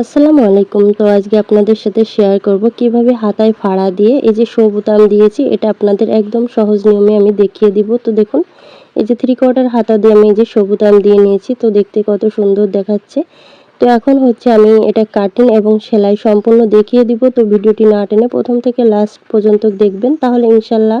আসসালামু আলাইকুম। তো আজকে আপনাদের সাথে শেয়ার করব কীভাবে হাতায় ফাড়া দিয়ে এই যে শো বোতাম দিয়েছি, এটা আপনাদের একদম সহজ নিয়মে আমি দেখিয়ে দিব। তো দেখুন, এই যে থ্রি কোয়ার্টার হাতা দিয়ে আমি এই যে শো বোতাম দিয়ে নিয়েছি, তো দেখতে কত সুন্দর দেখাচ্ছে। তো এখন হচ্ছে আমি এটা কাটিং এবং সেলাই সম্পূর্ণ দেখিয়ে দিব। তো ভিডিওটি না টেনে প্রথম থেকে লাস্ট পর্যন্ত দেখবেন, তাহলে ইনশাল্লাহ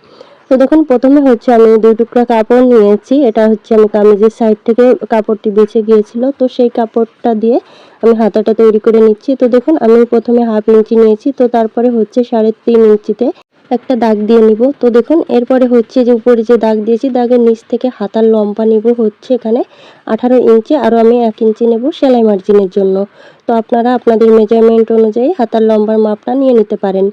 তো দেখুন, প্রথমে হচ্ছে আমি দুই টুকরা কাপড় নিয়েছি। এটা হচ্ছে আমি কামিজের সাইড থেকে কাপড়টি বেছে গিয়েছিল। তো সেই কাপড়টা দিয়ে আমি হাতাটা তৈরি করে নিচ্ছি। তো দেখুন, আমি প্রথমে হাফ ইঞ্চি নিয়েছি। তো তারপরে হচ্ছে সাড়ে তিন ইঞ্চিতে একটা দাগ দিয়ে নিব। তো দেখুন, এরপরে হচ্ছে যে উপরে যে দাগ দিয়েছি, দাগের নিচ থেকে হাতার লম্বা নিব হচ্ছে এখানে আঠারো ইঞ্চি। আরও আমি এক ইঞ্চি নেব সেলাই মার্জিনের জন্য। তো আপনারা আপনাদের মেজারমেন্ট অনুযায়ী হাতার লম্বার মাপটা নিয়ে নিতে পারেন।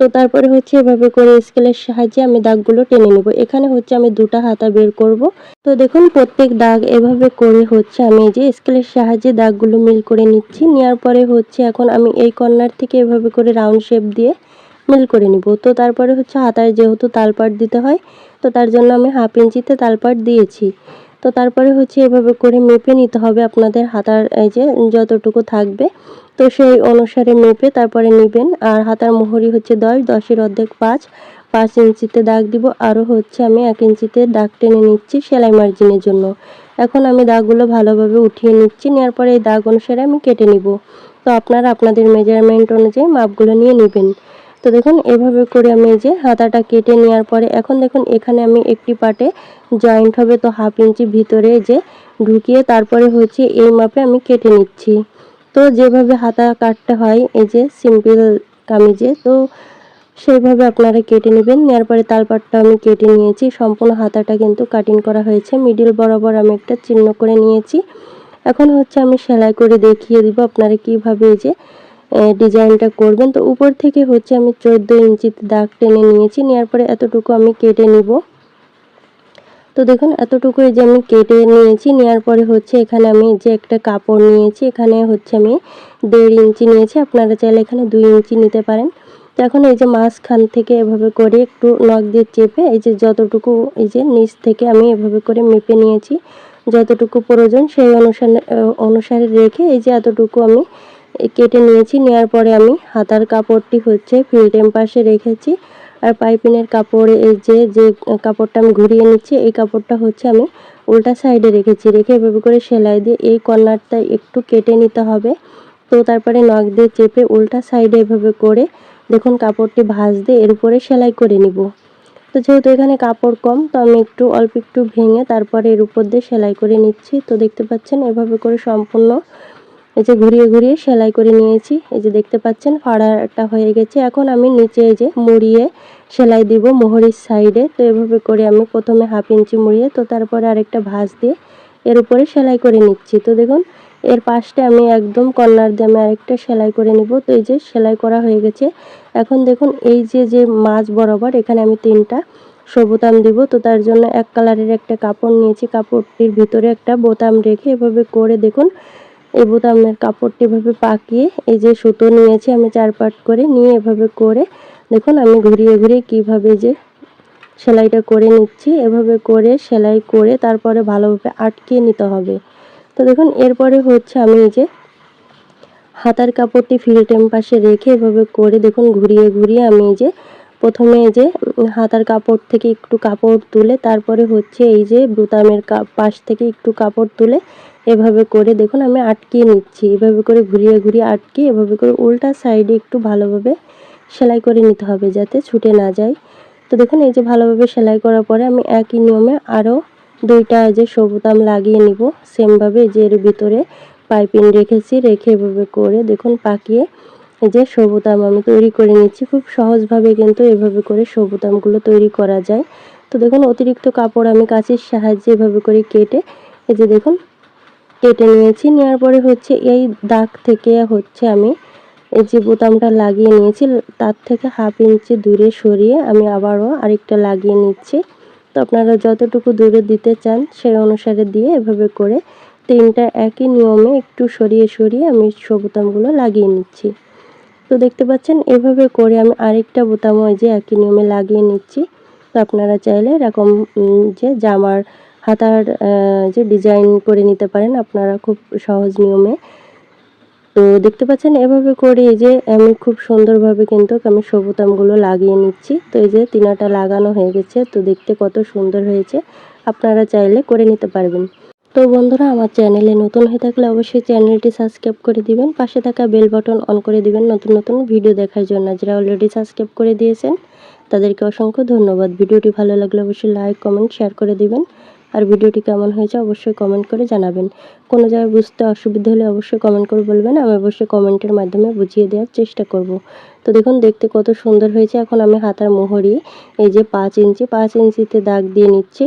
তো তারপরে হচ্ছে এভাবে করে স্কেলের সাহায্যে আমি দাগগুলো টেনে নেব। এখানে হচ্ছে আমি দুটা হাতা বের করব। তো দেখুন, প্রত্যেক দাগ এভাবে করে হচ্ছে আমি যে স্কেলের সাহায্যে দাগগুলো মিল করে নিচ্ছি। নেওয়ার পরে হচ্ছে এখন আমি এই কর্নার থেকে এভাবে করে রাউন্ড শেপ দিয়ে মিল করে নিব। তো তারপরে হচ্ছে হাতায় যেহেতু তালপাট দিতে হয়, তো তার জন্য আমি হাফ ইঞ্চিতে তালপাট দিয়েছি। তো তারপরে হচ্ছে এভাবে করে মেপে নিতে হবে আপনাদের হাতার, এই যে যতটুকু থাকবে। তো সেই অনুসারে মেপে তারপরে নেবেন। আর হাতার মোহরি হচ্ছে দশ, দশের অর্ধেক পাঁচ। পাঁচ ইঞ্চিতে দাগ দিব। আরও হচ্ছে আমি এক ইঞ্চিতে দাগ টেনে নিচ্ছি সেলাই মার্জিনের জন্য। এখন আমি দাগগুলো ভালোভাবে উঠিয়ে নিচ্ছি। নেওয়ার পরে এই দাগ অনুসারে আমি কেটে নিব। তো আপনারা আপনাদের মেজারমেন্ট অনুযায়ী মাপগুলো নিয়ে নেবেন। তো দেখুন, এভাবে করে আমি এই যে হাতাটা কেটে নেওয়ার পরে, এখন দেখুন, এখানে আমি একটি পাটে জয়েন্ট হবে, তো হাফ ইঞ্চি ভিতরে যে ঢুকিয়ে তারপরে হচ্ছে এই মাপে আমি কেটে নিচ্ছি। তো যেভাবে হাতা কাটতে হয়, এই যে সিম্পল কামিজে, তো সেইভাবে আপনারা কেটে নেবেন। নেওয়ার পরে তালপাটটা আমি কেটে নিয়েছি। সম্পূর্ণ হাতাটা কিন্তু কাটিং করা হয়েছে। মিডিল বরাবর আমি একটা চিহ্ন করে নিয়েছি। এখন হচ্ছে আমি সেলাই করে দেখিয়ে দিব আপনারা কীভাবে এই যে ডিজাইনটা করবেন। তো উপর থেকে হচ্ছে আমি চোদ্দ ইঞ্চিতে দাগ টেনে নিয়েছি। নেওয়ার পরে এতটুকু আমি কেটে নিব। তো দেখুন এতটুকু এই যে আমি কেটে নিয়েছি। নেওয়ার পরে হচ্ছে এখানে আমি যে একটা কাপড় নিয়েছি, এখানে হচ্ছে আমি দেড় ইঞ্চি নিয়েছি। আপনারা চাইলে এখানে দুই ইঞ্চি নিতে পারেন। তো এখন এই যে মাঝখান থেকে এভাবে করে একটু নখ দিয়ে চেপে, এই যে যতটুকু, এই যে নিচ থেকে আমি এভাবে করে মেপে নিয়েছি, যতটুকু প্রয়োজন সেই অনুসারে অনুসারে রেখে এই যে এতটুকু আমি কেটে নিয়েছি। নেওয়ার পরে আমি হাতার কাপড়টি হচ্ছে ফিল্টেম পাশে রেখেছি। আর পাইপিনের কাপড়ে এই যে যে কাপড়টা আমি ঘুরিয়ে নিচ্ছি, এই কাপড়টা হচ্ছে আমি উল্টা সাইডে রেখেছি। রেখে এভাবে করে সেলাই দিয়ে এই কর্নারটা একটু কেটে নিতে হবে। তো তারপরে নখ দিয়ে চেপে উল্টা সাইডে এভাবে করে দেখুন কাপড়টি ভাঁজ দিয়ে এর উপরে সেলাই করে নিব। তো যেহেতু এখানে কাপড় কম, তো আমি একটু, অল্প একটু ভেঙে তারপরে এর উপর দিয়ে সেলাই করে নিচ্ছি। তো দেখতে পাচ্ছেন এভাবে করে সম্পূর্ণ এই যে ঘুরিয়ে ঘুরিয়ে সেলাই করে নিয়েছি। এই যে দেখতে পাচ্ছেন, ফাড়াটা হয়ে গেছে। এখন আমি নিচে এই যে মুড়িয়ে সেলাই দিব মোহরির সাইডে। তো এভাবে করে আমি প্রথমে হাফ ইঞ্চি মুড়িয়ে, তো তারপরে আরেকটা ভাঁজ দিয়ে এর উপরে সেলাই করে নিচ্ছি। তো দেখুন, এর পাশটা আমি একদম কর্নার দিয়ে আমি আরেকটা সেলাই করে নিব। তো এই যে সেলাই করা হয়ে গেছে। এখন দেখুন, এই যে যে মাছ বরাবর এখানে আমি তিনটা সবুতাম দিব। তো তার জন্য এক কালারের একটা কাপড় নিয়েছি। কাপড়টির ভিতরে একটা বোতাম রেখে এভাবে করে দেখুন এই বোতামের কাপড়টি এভাবে পাকিয়ে এই যে সুতো নিয়েছি আমি চার পাট করে, নিয়ে এভাবে করে, দেখুন আমি ঘুরিয়ে ঘুরিয়ে কীভাবে যে সেলাইটা করে নিচ্ছি, এভাবে করে সেলাই করে তারপরে ভালোভাবে আটকিয়ে নিতে হবে। তো দেখুন, এরপরে হচ্ছে আমি এই যে হাতার কাপড়টি ফিল্টেম পাশে রেখে এভাবে করে দেখুন, ঘুরিয়ে ঘুরিয়ে আমি এই যে প্রথমে এই যে হাতার কাপড় থেকে একটু কাপড় তুলে, তারপরে হচ্ছে এই যে বুতামের পাশ থেকে একটু কাপড় তুলে এভাবে করে, দেখুন আমি আটকিয়ে নিচ্ছি। এভাবে করে ঘুরিয়ে ঘুরিয়ে আটকে এভাবে করে উল্টা সাইডে একটু ভালোভাবে সেলাই করে নিতে হবে যাতে ছুটে না যায়। তো দেখুন এই যে ভালোভাবে সেলাই করার পরে আমি একই নিয়মে আরও দুইটা যে সবুতাম লাগিয়ে নিব। সেমভাবে যে এর ভিতরে পাইপিং রেখেছি, রেখে এভাবে করে দেখুন পাকিয়ে এই যে সবুতাম আমি তৈরি করে নিচ্ছি, খুব সহজভাবে কিন্তু এভাবে করে সবুতামগুলো তৈরি করা যায়। তো দেখুন, অতিরিক্ত কাপড় আমি কাঁচির সাহায্যে এভাবে করে কেটে, এই যে দেখুন, কেটে নিয়েছি। নেওয়ার পরে হচ্ছে এই দাগ থেকে হচ্ছে আমি এই যে বোতামটা লাগিয়ে নিয়েছি, তার থেকে হাফ ইঞ্চি দূরে সরিয়ে আমি আবারও আরেকটা লাগিয়ে নিচ্ছি। তো আপনারা যতটুকু দূরে দিতে চান, সেই অনুসারে দিয়ে এভাবে করে তিনটা একই নিয়মে একটু সরিয়ে সরিয়ে আমি সবুতামগুলো লাগিয়ে নিচ্ছি। তো দেখতে পাচ্ছেন, এভাবে করে আমি আরেকটা বোতাম যে একই নিয়মে লাগিয়ে নিচ্ছি। তো আপনারা চাইলে এরকম যে জামার হাতার যে ডিজাইন করে নিতে পারেন আপনারা খুব সহজ নিয়মে। তো দেখতে পাচ্ছেন, এভাবে করে এই যে আমি খুব সুন্দরভাবে কিন্তু আমি সবুতামগুলো লাগিয়ে নিচ্ছি। তো এই যে তিনাটা লাগানো হয়ে গেছে, তো দেখতে কত সুন্দর হয়েছে। আপনারা চাইলে করে নিতে পারবেন। তো বন্ধুরা, আমার চ্যানেলে নতুন হয়ে থাকলে অবশ্যই চ্যানেলটি সাবস্ক্রাইব করে দিবেন, পাশে থাকা বেল বাটন অন করে দিবেন নতুন নতুন ভিডিও দেখার জন্য। যারা অলরেডি সাবস্ক্রাইব করে দিয়েছেন, তাদেরকে অসংখ্য ধন্যবাদ। ভিডিওটি ভালো লাগলে অবশ্যই লাইক কমেন্ট শেয়ার করে দিবেন। আর ভিডিওটি কেমন হয়েছে অবশ্যই কমেন্ট করে জানাবেন। কোনো জায়গায় বুঝতে অসুবিধা হলে অবশ্যই কমেন্ট করে বলবেন, আমি অবশ্যই কমেন্টের মাধ্যমে বুঝিয়ে দেওয়ার চেষ্টা করব। তো দেখুন, দেখতে কত সুন্দর হয়েছে। এখন আমি হাতার মোহরি, এই যে পাঁচ ইঞ্চি, পাঁচ ইঞ্চিতে দাগ দিয়ে নিচ্ছি।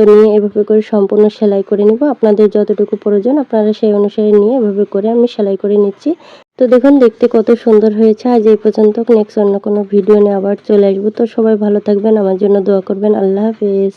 তো নিয়ে এভাবে করে সম্পূর্ণ সেলাই করে নিব। আপনাদের যতটুকু প্রয়োজন আপনারা সেই অনুসারে নিয়ে এভাবে করে আমি সেলাই করে নিচ্ছি। তো দেখুন, দেখতে কত সুন্দর হয়েছে। আজ এই পর্যন্ত নেক্সট অন্য কোনো ভিডিও নিয়ে আবার চলে আসব। তো সবাই ভালো থাকবেন, আমার জন্য দোয়া করবেন। আল্লাহ হাফেজ।